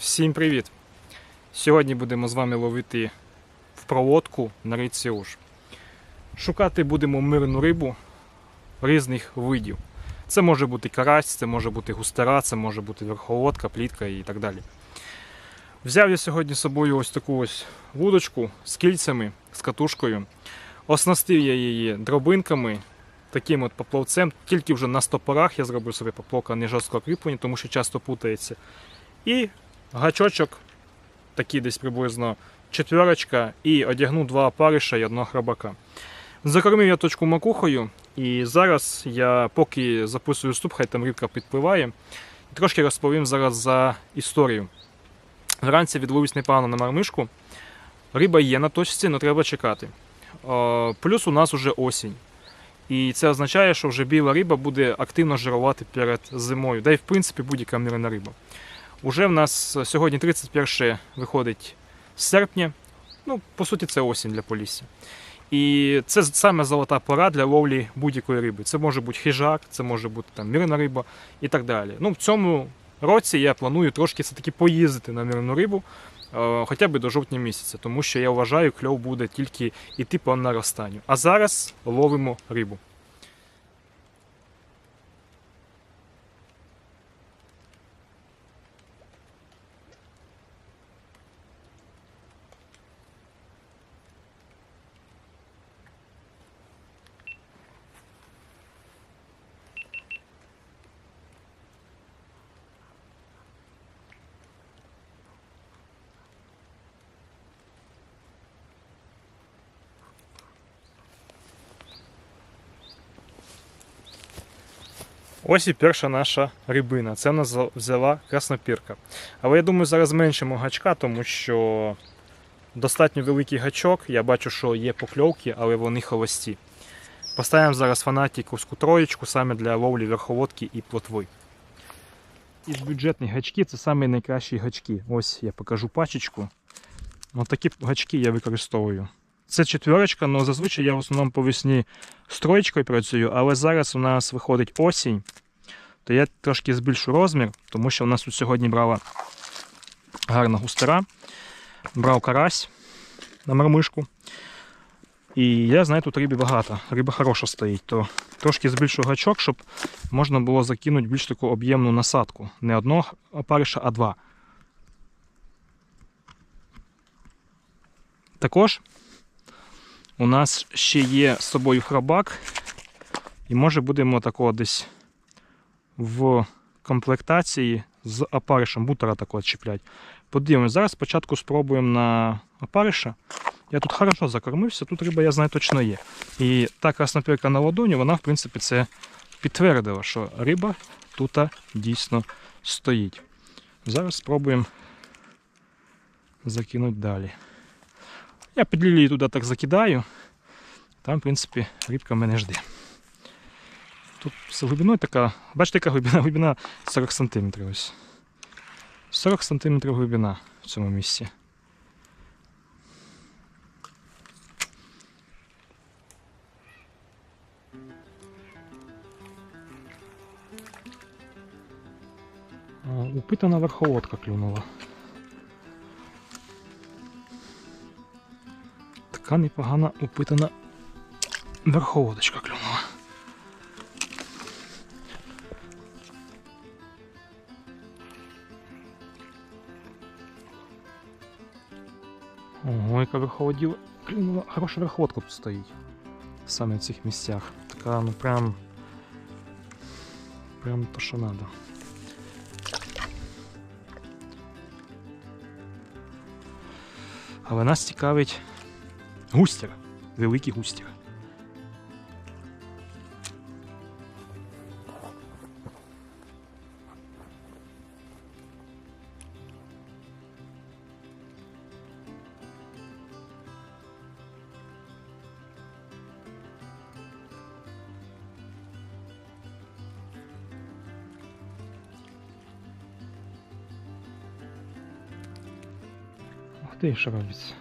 Всім привіт! Сьогодні будемо з вами ловити в проводку на річці Уж. Шукати будемо мирну рибу різних видів. Це може бути карась, це може бути густера, це може бути верховодка, плітка і так далі. Взяв я сьогодні з собою ось таку ось вудочку з кільцями, з катушкою. Оснастив я її дробинками, таким от поплавцем. Тільки вже на стопорах я зробив собі поплавка не жорстко кріплення, тому що часто путається. І гачочок, такий десь приблизно четверочка, і одягну два опариша і одного храбака. Закормив я точку макухою, і зараз я поки записую ступ, хай там рибка підпливає, трошки розповім зараз за історію. Вранці відловився непогано на мармишку. Риба є на точці, але треба чекати. Плюс у нас вже осінь. І це означає, що вже біла риба буде активно жирувати перед зимою, да й в принципі будь-яка мирна риба. Уже в нас сьогодні 31 виходить серпня. Ну, по суті, це осінь для Полісся. І це саме золота пора для ловлі будь-якої риби. Це може бути хижак, це може бути там мирна риба і так далі. Ну, в цьому році я планую трошки все-таки поїздити на мирну рибу, е, хоча б до жовтня місяця, тому що я вважаю, кльов буде тільки йти по наростанню. А зараз ловимо рибу. Ось і перша наша рибина. Це нас взяла краснопірка. Але я думаю, зараз зменшимо гачка, тому що достатньо великий гачок. Я бачу, що є покльовки, але вони холості. Поставимо зараз фанатіковську троєчку саме для ловлі верховодки і плотви. Із бюджетних гачків це самі найкращі гачки. Ось я покажу пачечку. Ось такі гачки я використовую. Це четверочка, але зазвичай я в основному по весні з троєчкою працюю, але зараз у нас виходить осінь, то я трошки збільшу розмір, тому що у нас тут сьогодні брала гарна густера, брав карась на мармишку. І я знаю, тут риби багато, риба хороша стоїть, то трошки збільшу гачок, щоб можна було закинути більш таку об'ємну насадку. Не одного опариша, а два. Також у нас ще є з собою храбак, і може будемо такого десь в комплектації з опаришем бутера такого чіплять. Подивимось, зараз спочатку спробуємо на опариша. Я тут хорошо закормився, тут риба, я знаю, точно є. І та краснопірка на ладоні, вона, в принципі, це підтвердила, що риба тут дійсно стоїть. Зараз спробуємо закинути далі. Я під лілії туди так закидаю. Там, в принципі, рибка мене жде. Тут з глибиною така, бачите, яка глибина? Глибина 40 см. Ось. 40 см глибина в цьому місці. Упитана верховодка клюнула. Така непогана упитана верховодочка клюнула. Ого, яка верховоділа клюнула. Хороша верховодка тут стоїть. Саме в цих місцях. Така, ну прям. Прям то, що надо. Але нас цікавить Густір. Великий густір. Ух ти, що робиться.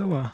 Така взяла.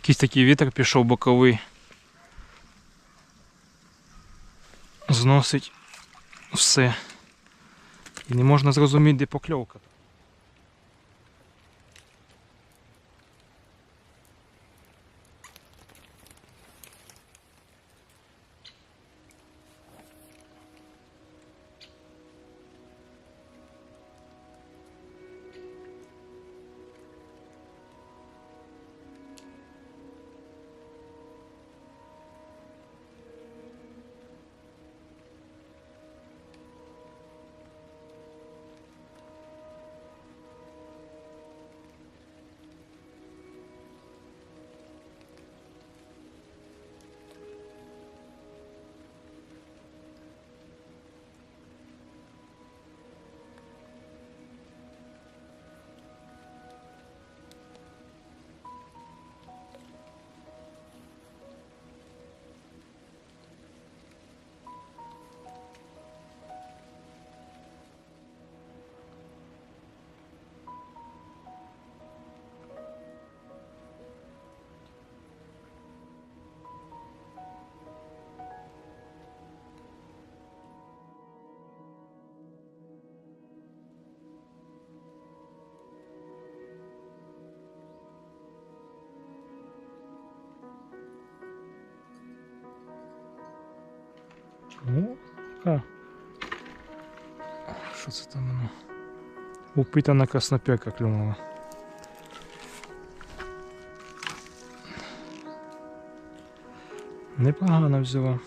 Якийсь такий вітер пішов боковий. Зносить все. І не можна зрозуміти, де покльовка. Така. Що це там воно? Упитана краснопірка клюнула. Непогано взяла.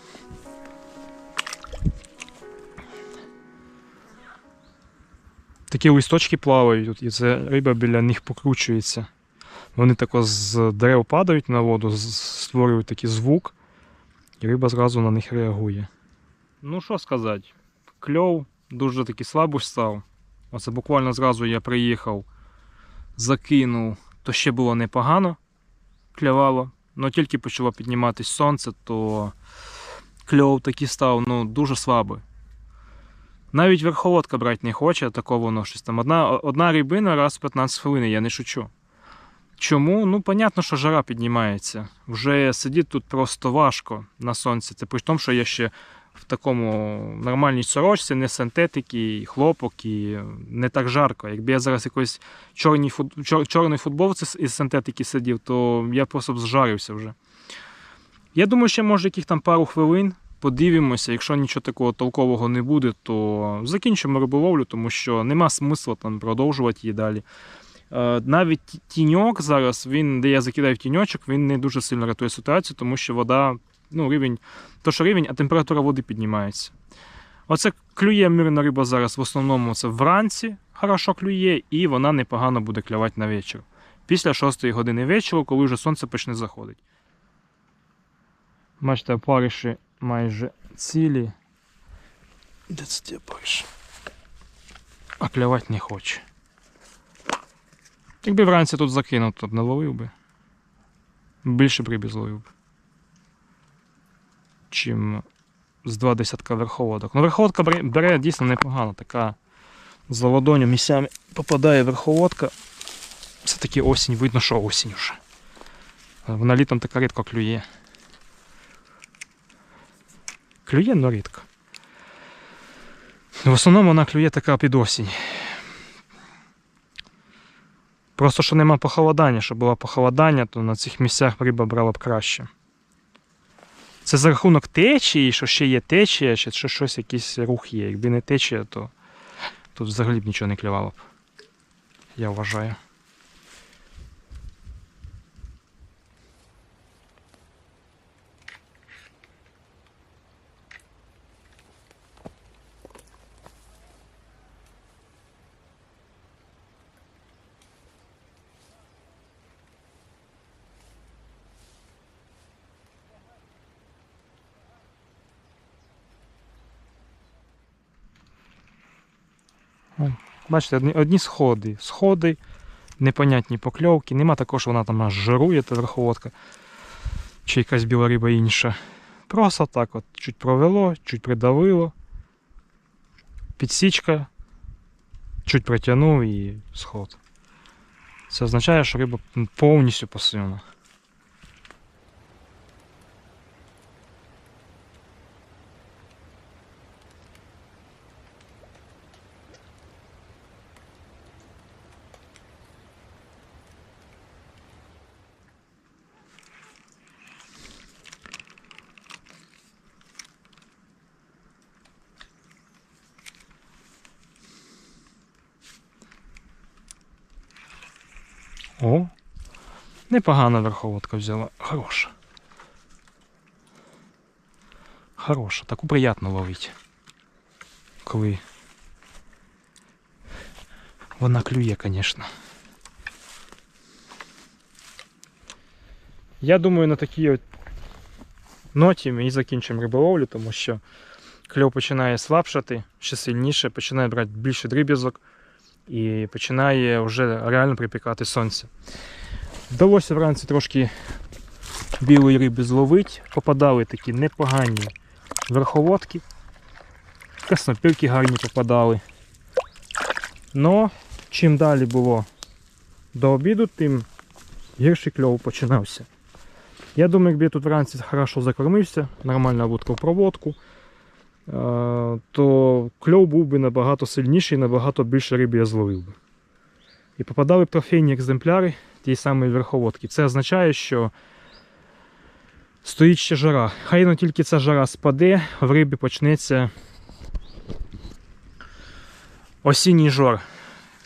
Такі листочки плавають, і це риба біля них покручується. Вони тако з дерев падають на воду, створюють такий звук, і риба зразу на них реагує. Ну що сказати, кльов дуже таки слабо став. Оце буквально зразу я приїхав, закинув, то ще було непогано, клювало. але тільки почало підніматись сонце, то кльов такий став ну, дуже слабий. Навіть верховодка брати не хоче, такого воно щось там. Одна, одна рибина раз в 15 хвилин, я не шучу. Чому? Ну, понятно, що жара піднімається. Вже сидіти тут просто важко на сонці. Це при тому, що я ще в такому нормальній сорочці, не синтетики, і хлопок, і не так жарко. Якби я зараз якоїсь чорній чор... чорної футболці із синтетики сидів, то я просто б зжарився вже. Я думаю, ще може яких там пару хвилин. Подивимося, якщо нічого такого толкового не буде, то закінчимо риболовлю, тому що нема смисла там продовжувати її далі. Е, Навіть тіньок зараз, він, де я закидаю тіньочок, він не дуже сильно рятує ситуацію, тому що вода, ну, рівень, то що рівень, а температура води піднімається. Оце клює мирна риба зараз в основному це вранці хорошо клює, і вона непогано буде клювати на вечір. Після 6 години вечора, коли вже сонце почне заходити. Бачите, опариші майже цілі. Де це тебе пише? А клювати не хоче. Якби вранці тут закинув, то б не ловив би. Більше б риби зловив би. Чим з два десятка верховодок. Ну, верховодка бере, дійсно непогано, така з ладоню місцями попадає верховодка. Це таки осінь, видно, що осінь вже. Вона літом така рідко клює. Клює, але рідко. В основному вона клює така під осінь. Просто що нема похолодання, щоб було похолодання, то на цих місцях риба брала б краще. Це за рахунок течії, що ще є течія, чи що щось, якийсь рух є. Якби не течія, то тут взагалі б нічого не клювало б. Я вважаю. Бачите, одні, одні сходи. Сходи, непонятні покльовки. Нема такого, що вона там аж жирує, верховодка. Чи якась біла риба інша. Просто так от чуть провело, чуть придавило. Підсічка, чуть притягнув і сход. Це означає, що риба повністю пасивна. О, непогана верховодка взяла. Хороша. Хороша, таку приємно ловить. Коли вона клює, звісно. Я думаю, на такій от ноті ми і закінчимо риболовлю, тому що кльов починає слабшати ще сильніше, починає брати більше дріб'язок і починає вже реально припікати сонце. Вдалося вранці трошки білої риби зловити, попадали такі непогані верховодки, краснопірки гарні попадали. Но чим далі було до обіду, тим гірший кльов починався. Я думаю, якби я тут вранці хорошо закормився, нормальна вудка в проводку, то кльов був би набагато сильніший, набагато більше риби я зловив би. І попадали б трофейні екземпляри тієї самої верховодки. Це означає, що стоїть ще жара. Хай ну тільки ця жара спаде, в рибі почнеться осінній жор.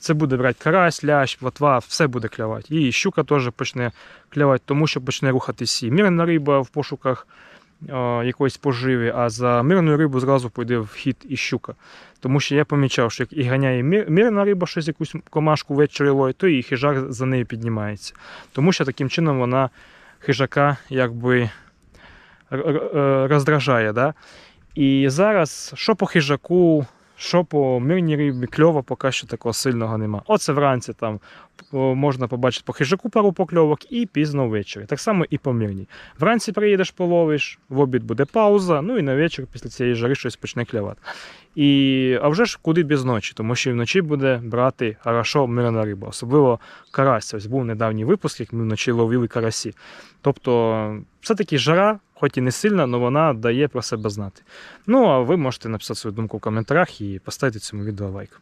Це буде брати карась, лящ, плотва, все буде клявати. І щука теж почне клявати, тому що почне рухатись і мирна риба в пошуках якоїсь поживи, а за мирною рибу зразу пойде в хід і щука. Тому що я помічав, що як і ганяє мир- мирна риба щось якусь комашку ввечері ловить, то і хижак за нею піднімається. Тому що таким чином вона хижака якби е, роздражає. Да? І зараз, що по хижаку, що по мирній рибі, кльова поки що такого сильного нема. Оце вранці там можна побачити по хижаку пару покльовок і пізно ввечері. Так само і по мирній. Вранці приїдеш, половиш, в обід буде пауза, ну і на вечір після цієї жари щось почне клювати. І, а вже ж куди без ночі, тому що і вночі буде брати хорошо мирна риба, особливо карась. Ось був недавній випуск, як ми вночі ловили карасі. Тобто, все-таки жара, хоч і не сильна, але вона дає про себе знати. Ну а ви можете написати свою думку в коментарях і поставити цьому відео лайк.